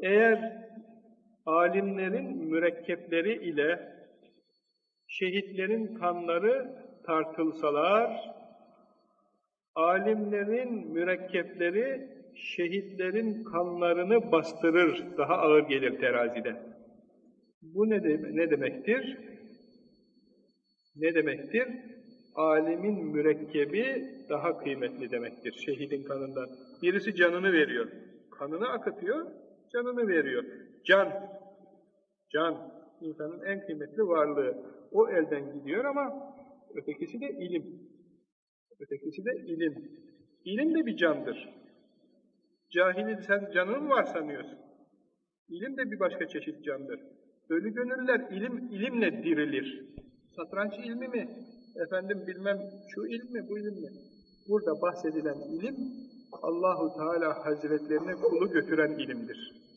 Eğer alimlerin mürekkepleri ile şehitlerin kanları tartılsalar, alimlerin mürekkepleri şehitlerin kanlarını bastırır, daha ağır gelir terazide. Bu ne, de, ne demektir? Ne demektir? Alimin mürekkebi daha kıymetli demektir şehidin kanından. Birisi canını veriyor, kanını akıtıyor, canını veriyor. Can, can, insanın en kıymetli varlığı. O elden gidiyor ama ötekisi de ilim. Ötekisi de ilim. İlim de bir candır. Cahili sen canın var sanıyorsun. İlim de bir başka çeşit candır. Ölü gönüller ilim ilimle dirilir. Satranç ilmi mi? Efendim bilmem şu ilim mi, bu ilim mi? Burada bahsedilen ilim Allahu Teala Hazretlerine kulu götüren ilimdir.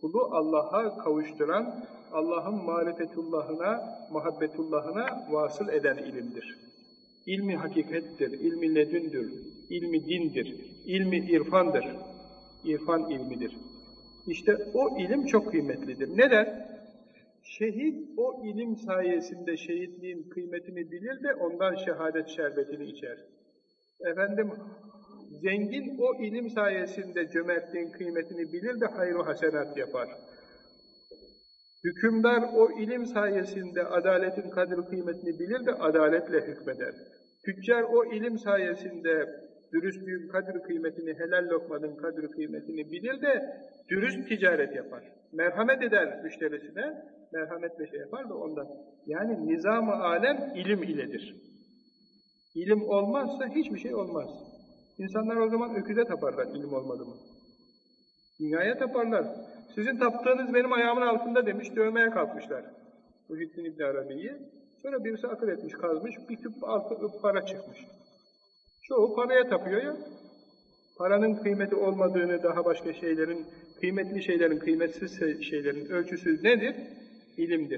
Kulu Allah'a kavuşturan, Allah'ın marifetullahına, muhabbetullahına vasıl eden ilimdir. İlmi hakikettir, ilmi ledündür, ilmi dindir, ilmi irfandır. İrfan ilmidir. İşte o ilim çok kıymetlidir. Neden? Şehit o ilim sayesinde şehitliğin kıymetini bilir de ondan şehadet şerbetini içer. Efendim, zengin o ilim sayesinde cömertliğin kıymetini bilir de hayru hasenat yapar. Hükümdar o ilim sayesinde adaletin kadir kıymetini bilir de adaletle hükmeder. Tüccar o ilim sayesinde dürüstlüğün kadir kıymetini, helal lokmanın kadir kıymetini bilir de dürüst ticaret yapar. Merhamet eder müşterisine, merhametle şey yapar da ondan. Yani nizam-ı alem ilim iledir. İlim olmazsa hiçbir şey olmaz. İnsanlar o zaman öküze taparlar ilim olmadı mı? Dünyaya taparlar. Sizin taptığınız benim ayağımın altında demiş, dövmeye kalkmışlar. Muhittin İbni Arabi'yi. Sonra birisi akıl etmiş, kazmış, bir küp altı para çıkmış. Çoğu paraya tapıyor ya. Paranın kıymeti olmadığını, daha başka şeylerin, kıymetli şeylerin, kıymetsiz şeylerin ölçüsü nedir? İlimdir.